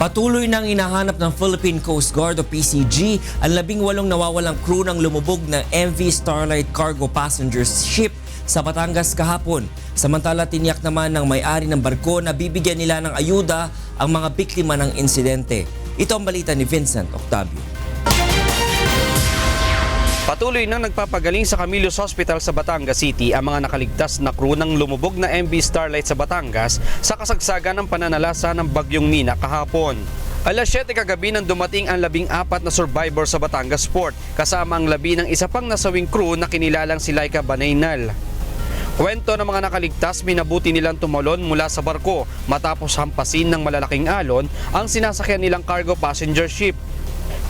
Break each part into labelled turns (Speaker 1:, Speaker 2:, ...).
Speaker 1: Patuloy nang inahanap ng Philippine Coast Guard o PCG ang labing walong nawawalang crew ng lumubog ng MV Starlight Cargo Passenger Ship sa Batangas kahapon. Samantala tiniyak naman ng may-ari ng barko na bibigyan nila ng ayuda ang mga biktima ng insidente. Ito ang balita ni Vincent Octavio.
Speaker 2: Patuloy nang nagpapagaling sa Camillus Hospital sa Batangas City ang mga nakaligtas na crew ng lumubog na MV Starlight sa Batangas sa kasagsagan ng pananalasa ng bagyong Nina kahapon. Alas 7 kagabi nang dumating ang labing apat na survivor sa Batangas Port kasama ang labi ng isa pang nasawing crew na kinilalang si Laika Banaynal. Kwento ng mga nakaligtas, minabuti nilang tumalon mula sa barko matapos hampasin ng malalaking alon ang sinasakyan nilang cargo passenger ship.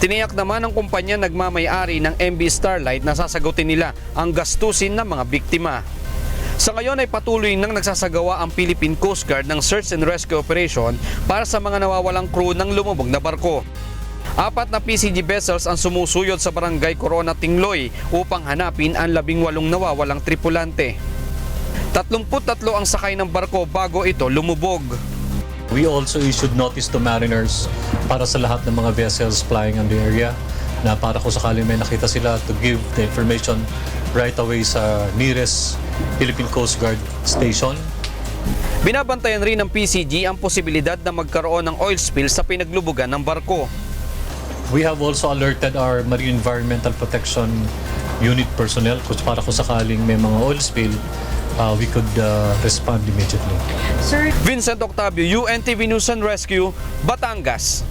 Speaker 2: Tiniyak naman ng kumpanya nagmamayari ng MB Starlight na sasagutin nila ang gastusin ng mga biktima. Sa ngayon ay patuloy nang nagsasagawa ang Philippine Coast Guard ng search and rescue operation para sa mga nawawalang crew ng lumubog na barko. Apat na PCG vessels ang sumusuyod sa barangay Corona Tingloy upang hanapin ang labing walong nawawalang tripulante. 33 ang sakay ng barko bago ito lumubog.
Speaker 3: We also issued notice to mariners para sa lahat ng mga vessels flying on the area na para kung sakaling may nakita sila to give the information right away sa nearest Philippine Coast Guard station.
Speaker 2: Binabantayan rin ng PCG ang posibilidad na magkaroon ng oil spill sa pinaglubugan ng barko.
Speaker 3: We have also alerted our Marine Environmental Protection Unit personnel kung para kung sakaling may mga oil spill, uh, we could uh, respond immediately.
Speaker 2: Vincent Octavio, UNTV News and Rescue, Batangas.